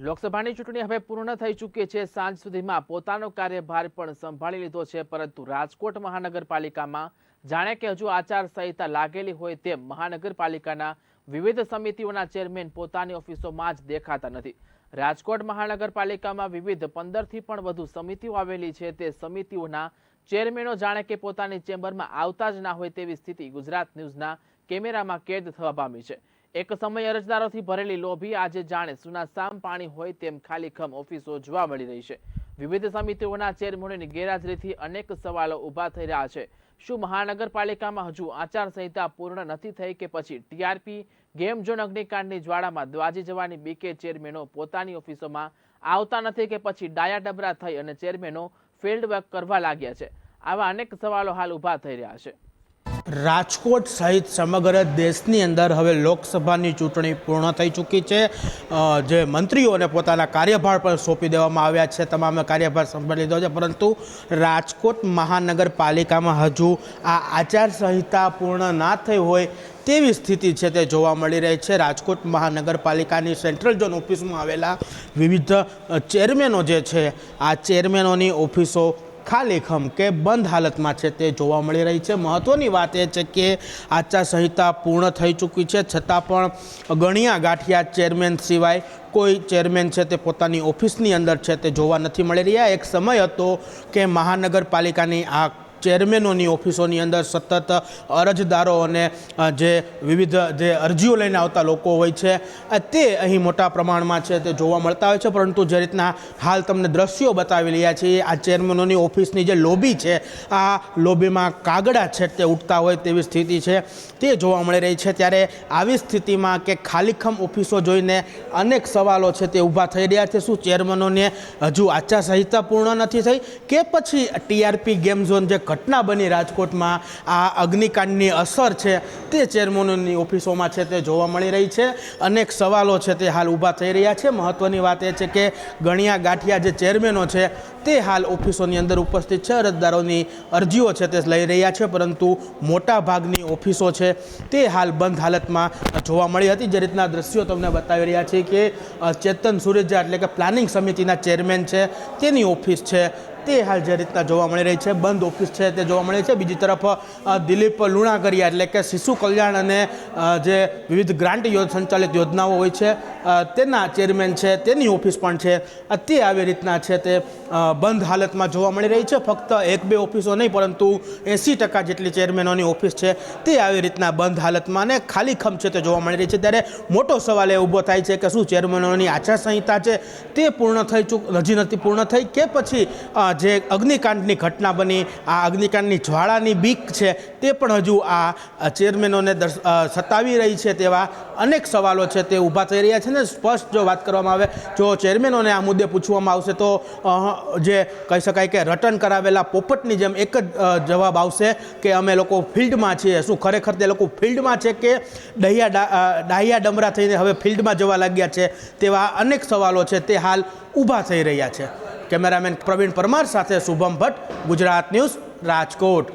લોકસભાની ચૂંટણી હવે પૂર્ણ થઈ ચૂકી છે. સાંજ સુધીમાં પોતાનો કાર્યભાર પણ સંભાળી લીધો છે, પરંતુ રાજકોટ મહાનગરપાલિકામાં જાણે કે હજુ આચારસંહિતા લાગેલી હોય તેમ મહાનગરપાલિકાના વિવિધ સમિતિઓના ચેરમેન પોતાની ઓફિસોમાં જ દેખાતા નથી. રાજકોટ મહાનગરપાલિકામાં વિવિધ પંદરથી પણ વધુ સમિતિઓ આવેલી છે. તે સમિતિઓના ચેરમેનો જાણે કે પોતાની ચેમ્બરમાં આવતા જ ના હોય તેવી સ્થિતિ ગુજરાત ન્યૂઝના કેમેરામાં કેદ થવા પામી છે. એક સમય અરજદારોથી ભરેલી લોભી આજે જાણે સુનાસામ પાણી હોય તેમ ખાલીખમ ઓફિસો જોવા મળી રહી છે. વિવિધ સમિતિઓના ચેરમેનોની ગેરહાજરીથી અનેક સવાલો ઊભા થઈ રહ્યા છે. શું મહાનગરપાલિકામાં હજુ આચારસંહિતા પૂર્ણ નથી થઈ કે પછી ટીઆરપી, ગેમ ઝોન અગ્નિકાંડની જ્વાળામાં દ્વાજી જવાની બીકે ચેરમેનો પોતાની ઓફિસોમાં આવતા નથી કે પછી ડાયા ડબરા થઈ અને ચેરમેનો ફિલ્ડ વર્ક કરવા લાગ્યા છે. આવા અનેક સવાલો હાલ ઊભા થઈ રહ્યા છે. રાજકોટ સહિત સમગ્ર દેશની અંદર હવે લોકસભાની ચૂંટણી પૂર્ણ થઈ ચૂકી છે. જે મંત્રીઓને પોતાના કાર્યભાર પણ સોંપી દેવામાં આવ્યા છે. તમામે કાર્યભાર સંભાળી લીધો છે. પરંતુ રાજકોટ મહાનગરપાલિકામાં હજુ આ આચારસંહિતા પૂર્ણ ના થઈ હોય તેવી સ્થિતિ છે તે જોવા મળી રહી છે. રાજકોટ મહાનગરપાલિકાની સેન્ટ્રલ ઝોન ઓફિસમાં આવેલા વિવિધ ચેરમેનો જે છે, આ ચેરમેનોની ઓફિસો ખાલીખમ કે બંધ હાલતમાં છે તે જોવા મળી રહી છે. મહત્ત્વની વાત એ છે કે આચારસંહિતા પૂર્ણ થઈ ચૂકી છે. છતાં પણ ગણ્યા ગાંઠિયા ચેરમેન સિવાય કોઈ ચેરમેન છે તે પોતાની ઓફિસની અંદર છે તે જોવા નથી મળી રહ્યા. એક સમય હતો કે મહાનગરપાલિકાની આ ચેરમેનોની ઓફિસોની અંદર સતત અરજદારો અને જે વિવિધ, જે અરજીઓ લઈને આવતા લોકો હોય છે તે અહીં મોટા પ્રમાણમાં છે તે જોવા મળતા હોય છે. પરંતુ જે રીતના હાલ તમને દ્રશ્યો બતાવી રહ્યા છીએ, આ ચેરમેનોની ઓફિસની જે લોબી છે, આ લોબીમાં કાગડા છે તે ઉઠતા હોય તેવી સ્થિતિ છે, તે જોવા મળી રહી છે. ત્યારે આવી સ્થિતિમાં કે ખાલીખમ ઓફિસો જોઈને અનેક સવાલો છે તે ઊભા થઈ રહ્યા છે. શું ચેરમેનોને હજુ આચારસંહિતા પૂર્ણ નથી થઈ? કે પછી ટીઆરપી ગેમ ઝોન જે ઘટના બની રાજકોટમાં. આ અગ્નિકાંડની અસર છે તે ચેરમેનની ઓફિસોમાં છે તે જોવા મળી રહી છે. અનેક સવાલો છે તે હાલ ઊભા થઈ રહ્યા છે. મહત્ત્વની વાત એ છે કે ગણિયા ગાંઠિયા જે ચેરમેનો છે તે હાલ ઓફિસોની અંદર ઉપસ્થિત છે. અરજદારોની અરજીઓ છે તે લઈ રહ્યા છે, પરંતુ મોટા ભાગની ઓફિસો છે તે હાલ બંધ હાલતમાં જોવા મળી હતી. જે રીતના દ્રશ્યો તમને બતાવી રહ્યા છે કે ચેતન સુરેજા એટલે કે પ્લાનિંગ સમિતિના ચેરમેન છે. તેની ઓફિસ છે તે હાલ જે રીતના જોવા મળી રહી છે, બંધ ઓફિસ છે તે જોવા મળે છે. બીજી તરફ દિલીપ લુણાગરિયા એટલે કે શિશુ કલ્યાણ અને જે વિવિધ ગ્રાન્ટ સંચાલિત યોજનાઓ હોય છે તેના ચેરમેન છે, તેની ઓફિસ પણ છે. તે આવી રીતના છે તે બંધ હાલતમાં જોવા મળી રહી છે. ફક્ત એક બે ઓફિસો નહીં, પરંતુ એંસી ટકા જેટલી ચેરમેનોની ઓફિસ છે તે આવી રીતના બંધ હાલતમાં ને ખાલી ખમ છે તે જોવા મળી રહી છે. ત્યારે મોટો સવાલ એ ઊભો થાય છે કે શું ચેરમેનોની આચારસંહિતા છે તે પૂર્ણ થઈ ચૂક, હજી નથી પૂર્ણ થઈ કે પછી જે અગ્નિકાંડની ઘટના બની, આ અગ્નિકાંડની જ્વાળાની બીક છે તે પણ હજુ આ ચેરમેનોને સતાવી રહી છે તેવા અનેક સવાલો છે તે ઊભા થઈ રહ્યા છે. ને, સ્પષ્ટ જો વાત કરવામાં આવે, જો ચેરમેનોને આ મુદ્દે પૂછવામાં આવશે તો જે કહી શકાય કે રટન કરાવેલા પોપટની જેમ એક જ જવાબ આવશે કે અમે લોકો ફિલ્ડમાં છીએ. શું ખરેખર તે લોકો ફિલ્ડમાં છે કે ડહિયા ડાહિયા ડમરા થઈને હવે ફિલ્ડમાં જવા લાગ્યા છે તેવા અનેક સવાલો છે તે હાલ ઊભા થઈ રહ્યા છે. કેમેરામેન પ્રવીણ પરમાર સાથે શુભમ ભટ્ટ, ગુજરાત ન્યૂઝ રાજકોટ.